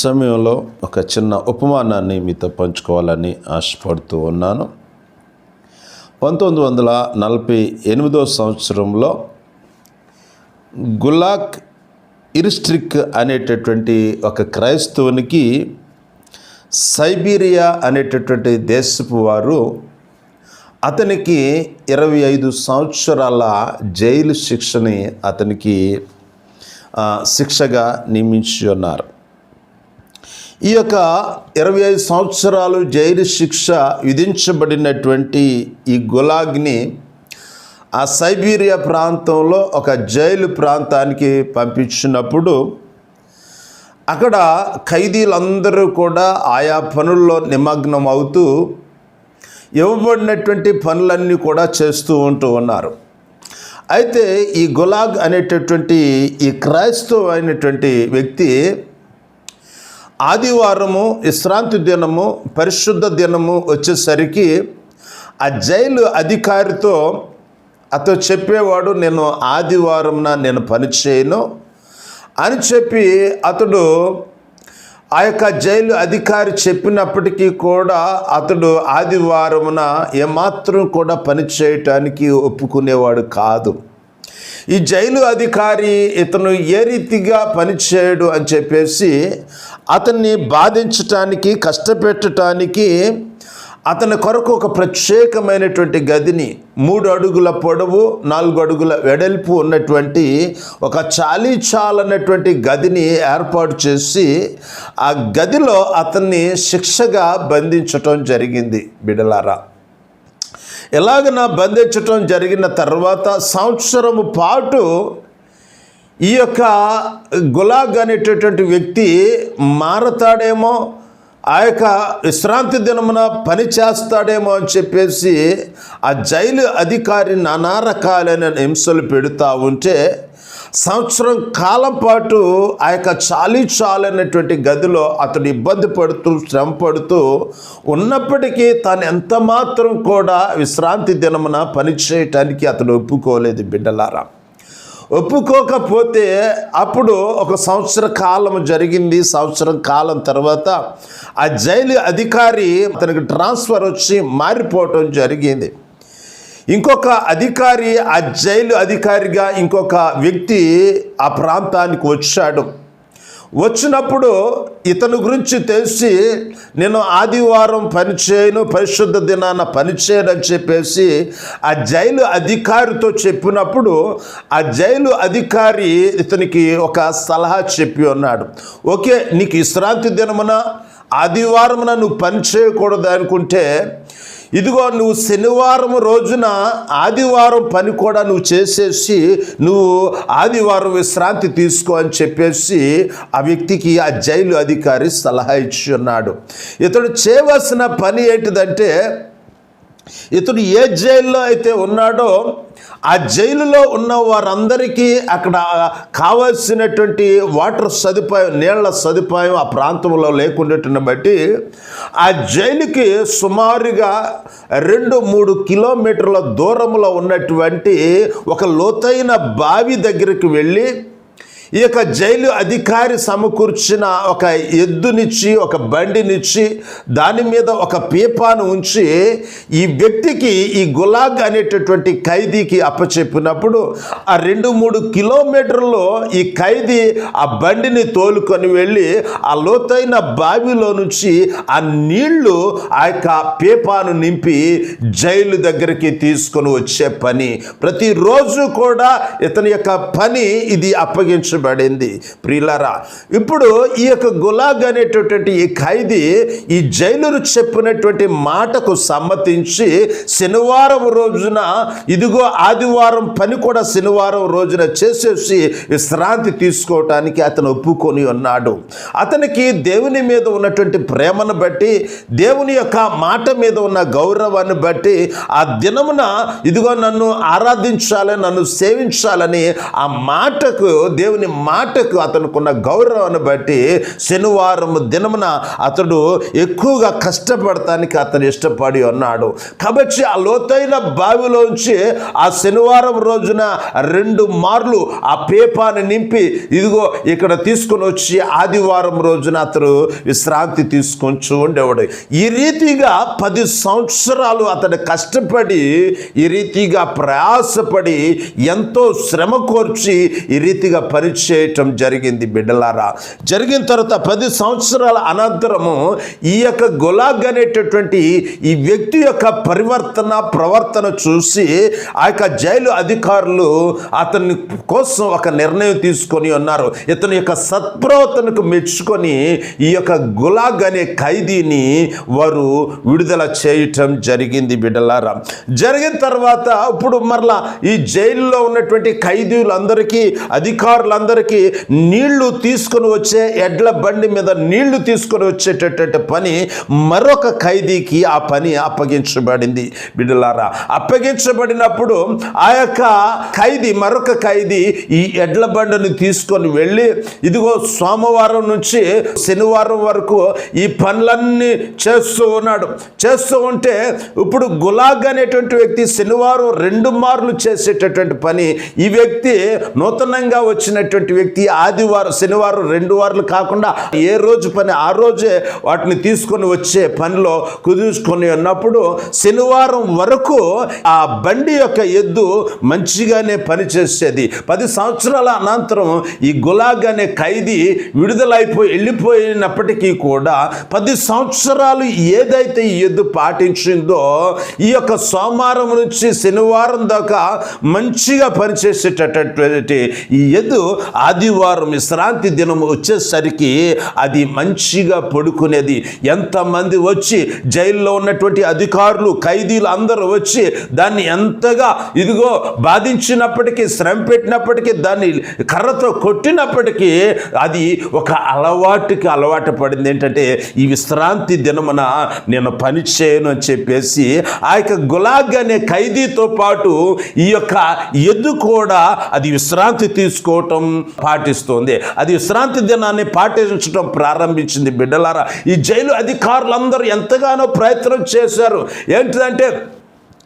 సమయంలో ఒక చిన్న ఉపమానాన్ని మీతో పంచుకోవాలని ఆశపడుతూ ఉన్నాను. పంతొమ్మిది వందల నలభై ఎనిమిదో సంవత్సరంలో గులాక్ ఇరిస్ట్రిక్ అనేటటువంటి ఒక క్రైస్తవునికి సైబీరియా అనేటటువంటి దేశపు వారు అతనికి ఇరవై ఐదు సంవత్సరాల జైలు శిక్షని అతనికి శిక్షగా నియమించి ఉన్నారు. ఈ యొక్క ఇరవై ఐదు సంవత్సరాలు జైలు శిక్ష విధించబడినటువంటి ఈ గులాగ్ని ఆ సైబీరియా ప్రాంతంలో ఒక జైలు ప్రాంతానికి పంపించినప్పుడు అక్కడ ఖైదీలందరూ కూడా ఆయా పనుల్లో నిమగ్నం అవుతూ ఇవ్వబడినటువంటి పనులన్నీ కూడా చేస్తూ ఉంటూ ఉన్నారు. అయితే ఈ గులాగ్ అనేటటువంటి ఈ క్రైస్తవ అయినటువంటి వ్యక్తి ఆదివారము విశ్రాంతి దినము పరిశుద్ధ దినము వచ్చేసరికి ఆ జైలు అధికారితో అతను చెప్పేవాడు నేను ఆదివారంన నేను పని చేయను అని చెప్పి అతడు ఆ యొక్క జైలు అధికారి చెప్పినప్పటికీ కూడా అతడు ఆదివారమున ఏమాత్రం కూడా పని చేయటానికి ఒప్పుకునేవాడు కాదు. ఈ జైలు అధికారి ఇతను ఏ రీతిగా పనిచేయడు అని చెప్పేసి అతన్ని బాధించటానికి కష్టపెట్టడానికి అతని కొరకు ఒక ప్రత్యేకమైనటువంటి గదిని మూడు అడుగుల పొడవు నాలుగు అడుగుల వెడల్పు ఉన్నటువంటి ఒక చాలీచాల్ అన్నటువంటి గదిని ఏర్పాటు చేసి ఆ గదిలో అతన్ని శిక్షగా బంధించటం జరిగింది బిడలారా. ఎలాగ నా బంధించటం జరిగిన తర్వాత సంవత్సరము పాటు ఈ యొక్క గులాగ్ అనేటటువంటి వ్యక్తి మారతాడేమో ఆ యొక్క విశ్రాంతి దినమున పని చేస్తాడేమో అని చెప్పేసి ఆ జైలు అధికారి నానా రకాలైన హింసలు పెడుతూ ఉంటే సంవత్సరం కాలం పాటు ఆ యొక్క చాలీ చాలైనటువంటి గదిలో అతడు ఇబ్బంది పడుతూ శ్రమ పడుతూ ఉన్నప్పటికీ తాను ఎంత మాత్రం కూడా విశ్రాంతి దినమున పని చేయటానికి అతడు ఒప్పుకోలేదు బిడ్డలారా. ఒప్పుకోకపోతే అప్పుడు ఒక సంవత్సర కాలం జరిగింది. సంవత్సరం కాలం తర్వాత ఆ జైలు అధికారి అతనికి ట్రాన్స్ఫర్ వచ్చి మారిపోవటం జరిగింది. ఇంకొక అధికారి ఆ జైలు అధికారిగా ఇంకొక వ్యక్తి ఆ ప్రాంతానికి వచ్చాడు. వచ్చినప్పుడు ఇతని గురించి తెలిసి నేను ఆదివారం పనిచేయను పరిశుద్ధ దినాన పనిచేయను అని చెప్పేసి ఆ జైలు అధికారితో చెప్పినప్పుడు ఆ జైలు అధికారి ఇతనికి ఒక సలహా చెప్పి ఉన్నాడు. ఓకే నీకు విశ్రాంతి దినమున ఆదివారమున నువ్వు పని చేయకూడదు అనుకుంటే ఇదిగో నువ్వు శనివారం రోజున ఆదివారం పని కూడా నువ్వు చేసేసి నువ్వు ఆదివారం విశ్రాంతి తీసుకో అని చెప్పేసి ఆ వ్యక్తికి ఆ జైలు అధికారి సలహా ఇచ్చి ఉన్నాడు. ఇతడు చేయవలసిన పని ఏంటిదంటే ఇతడు ఏ జైల్లో అయితే ఉన్నాడో ఆ జైలులో ఉన్న వారందరికీ అక్కడ కావాల్సినటువంటి వాటర్ సదుపాయం నీళ్ళ సదుపాయం ఆ ప్రాంతంలో లేకుండాటిని బట్టి ఆ జైలుకి సుమారుగా రెండు మూడు కిలోమీటర్ల దూరంలో ఉన్నటువంటి ఒక లోతైన బావి దగ్గరికి వెళ్ళి ఈ యొక్క జైలు అధికారి సమకూర్చిన ఒక ఎద్దునిచ్చి ఒక బండినిచ్చి దాని మీద ఒక పీపాను ఉంచి ఈ వ్యక్తికి ఈ గులాగ్ అనేటటువంటి ఖైదీకి అప్పచెప్పినప్పుడు ఆ రెండు మూడు కిలోమీటర్లు ఈ ఖైదీ ఆ బండిని తోలుకొని వెళ్ళి ఆ లోతైన బావిలో నుంచి ఆ నీళ్ళు ఆ యొక్క పీపాను నింపి జైలు దగ్గరికి తీసుకొని వచ్చే పని. ప్రతిరోజు కూడా ఇతని యొక్క పని ఇది అప్పగించబడింది ప్రిలరా ఇప్పుడు ఈ యొక్క గులాగ్ అనేటటువంటి ఈ ఖైదీ ఈ జైలురు చెప్పినటువంటి మాటకు సమ్మతించి శనివారం రోజున ఇదిగో ఆదివారం పని కూడా శనివారం రోజున చేసేసి విశ్రాంతి తీసుకోవటానికి అతను ఒప్పుకొని ఉన్నాడు. అతనికి దేవుని మీద ఉన్నటువంటి ప్రేమను బట్టి దేవుని యొక్క మాట మీద ఉన్న గౌరవాన్ని బట్టి ఆ దినమున ఇదిగో నన్ను ఆరాధించాలని నన్ను సేవించాలని ఆ మాటకు దేవుని దేవుని మాటకు అతనుకున్న గౌరవాన్ని బట్టి శనివారం దినమున అతడు ఎక్కువగా కష్టపడటానికి అతను ఇష్టపడి ఉన్నాడు. కాబట్టి ఆ లోతైన బావిలోంచి ఆ శనివారం రోజున రెండు మార్లు ఆ పేపాన్ని నింపి ఇదిగో ఇక్కడ తీసుకొని వచ్చి ఆదివారం రోజున అతడు విశ్రాంతి తీసుకొని ఉండేవాడు. ఈ రీతిగా పది సంవత్సరాలు అతడు కష్టపడి ఈ రీతిగా ప్రయాసపడి ఎంతో శ్రమ కోర్చి ఈ రీతిగా చేయటం జరిగింది బిడ్డలారా. జరిగిన తర్వాత పది సంవత్సరాల అనంతరము ఈ యొక్క గులాగ్ అనేటటువంటి ఈ వ్యక్తి యొక్క పరివర్తన ప్రవర్తన చూసి ఆ యొక్క జైలు అధికారులు అతని కోసం ఒక నిర్ణయం తీసుకొని ఉన్నారు. ఇతని యొక్క సత్ప్రవర్తనకు మెచ్చుకొని ఈ యొక్క గులాగ్ అనే ఖైదీని వారు విడుదల చేయటం జరిగింది బిడ్డలారా. జరిగిన తర్వాత ఇప్పుడు మరలా ఈ జైల్లో ఉన్నటువంటి ఖైదీలందరికీ వాళ్ళందరికీ నీళ్ళు తీసుకొని వచ్చే ఎడ్ల బండి మీద నీళ్ళు తీసుకొని వచ్చేటటువంటి పని మరొక ఖైదీకి ఆ పని అప్పగించబడింది. బిడ్డలారా అప్పగించబడినప్పుడు ఆ యొక్క ఖైదీ మరొక ఖైదీ ఈ ఎడ్ల బండిని తీసుకొని వెళ్ళి ఇదిగో సోమవారం నుంచి శనివారం వరకు ఈ పనులన్నీ చేస్తూ ఉన్నాడు. చేస్తూ ఉంటే ఇప్పుడు గులాగ్ అనేటువంటి వ్యక్తి శనివారం రెండు మార్లు చేసేటటువంటి పని ఈ వ్యక్తి నూతనంగా వచ్చినటువంటి వ్యక్తి ఆదివారం శనివారం రెండు వారాలు కాకుండా ఏ రోజు పని ఆ రోజే వాటిని తీసుకొని వచ్చే పనిలో కుదుర్చుకొని ఉన్నప్పుడు శనివారం వరకు ఆ బండి యొక్క ఎద్దు మంచిగానే పనిచేసేది. పది సంవత్సరాల అనంతరం ఈ గులాగ్ అనే ఖైదీ విడుదలైపోయి వెళ్ళిపోయినప్పటికీ కూడా పది సంవత్సరాలు ఏదైతే ఈ ఎద్దు పాటించిందో ఈ యొక్క సోమవారం నుంచి శనివారం దాకా మంచిగా పనిచేసేటటువంటి ఈ ఎద్దు ఆదివారం విశ్రాంతి దినం వచ్చేసరికి అది మంచిగా పడుకునేది. ఎంతమంది వచ్చి జైల్లో ఉన్నటువంటి అధికారులు ఖైదీలు అందరూ వచ్చి దాన్ని ఎంతగా ఇదిగో బాధించినప్పటికీ శ్రమ పెట్టినప్పటికీ దాన్ని కర్రతో కొట్టినప్పటికీ అది ఒక అలవాటుకి అలవాటు పడింది. ఏంటంటే ఈ విశ్రాంతి దినమున నేను పని చేయను అని చెప్పేసి ఆ యొక్క గులాగ్ అనే ఖైదీతో పాటు ఈ యొక్క ఎద్దు కూడా అది విశ్రాంతి తీసుకోవటం పాటిస్తుంది. అది విశ్రాంతి దినాన్ని పాటించడం ప్రారంభించింది బిడ్డలారా. ఈ జైలు అధికారులందరూ ఎంతగానో ప్రయత్నం చేశారు. ఏంటిదంటే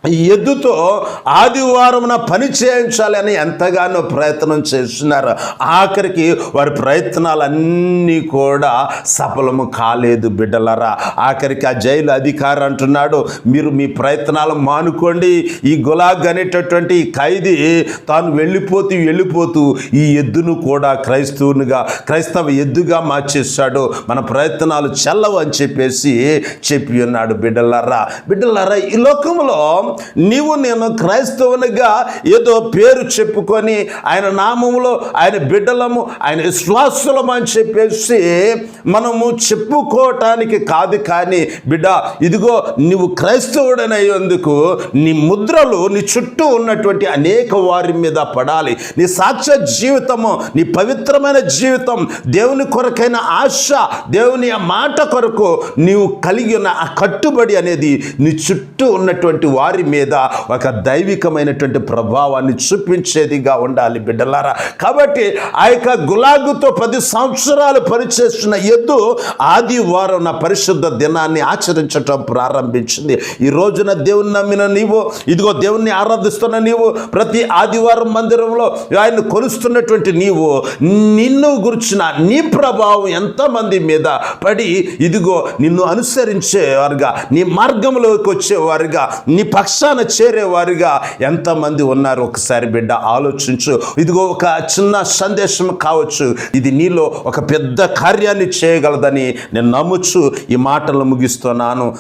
ఈ ఎద్దుతో ఆదివారమున పని చేయించాలని ఎంతగానో ప్రయత్నం చేస్తున్నారు. ఆఖరికి వారి ప్రయత్నాలన్నీ కూడా సఫలము కాలేదు బిడ్డలరా. ఆఖరికి ఆ జైలు అధికారి అంటున్నాడు మీరు మీ ప్రయత్నాలు మానుకోండి. ఈ గులాగ్ అనేటటువంటి ఈ ఖైదీ తాను వెళ్ళిపోతూ వెళ్ళిపోతూ ఈ ఎద్దును కూడా క్రైస్తవునిగా క్రైస్తవ ఎద్దుగా మార్చేస్తాడు. మన ప్రయత్నాలు చల్లవు అని చెప్పేసి చెప్పి ఉన్నాడు బిడ్డలరా. బిడ్డలరా ఈ లోకంలో నీవు నేను క్రైస్తవునిగా ఏదో పేరు చెప్పుకొని ఆయన నామములో ఆయన బిడ్డలము ఆయన విశ్వాసులము అని చెప్పేసి మనము చెప్పుకోవటానికి కాదు కానీ బిడ్డ ఇదిగో నువ్వు క్రైస్తవుడనయ్యేందుకు నీ ముద్రలు నీ చుట్టూ ఉన్నటువంటి అనేక వారి మీద పడాలి. నీ సాక్ష్య జీవితము నీ పవిత్రమైన జీవితం దేవుని కొరకైన ఆశ దేవుని మాట కొరకు నీవు కలిగి ఉన్న ఆ కట్టుబడి అనేది నీ చుట్టూ ఉన్నటువంటి వారి మీద ఒక దైవికమైనటువంటి ప్రభావాన్ని చూపించేదిగా ఉండాలి బిడ్డలారా. కాబట్టి ఆ యొక్క గులాగుతో పది సంవత్సరాలు పనిచేస్తున్న ఎద్దు ఆదివారం నా పరిశుద్ధ దినాన్ని ఆచరించటం ప్రారంభించింది. ఈ రోజున దేవుని నమ్మిన నీవు ఇదిగో దేవుణ్ణి ఆరాధిస్తున్న నీవు ప్రతి ఆదివారం మందిరంలో ఆయన కొలుస్తున్నటువంటి నీవు నిన్ను గుర్చిన నీ ప్రభావం ఎంతమంది మీద పడి ఇదిగో నిన్ను అనుసరించేవారుగా నీ మార్గంలోకి వచ్చేవారుగా నీ పక్షాన చేరేవారుగా ఎంతమంది ఉన్నారు? ఒకసారి బిడ్డ ఆలోచించు. ఇదిగో ఒక చిన్న సందేశం కావచ్చు. ఇది నీలో ఒక పెద్ద కార్యాన్ని చేయగలదని నేను నమ్ముచు ఈ మాటలు ముగిస్తున్నాను.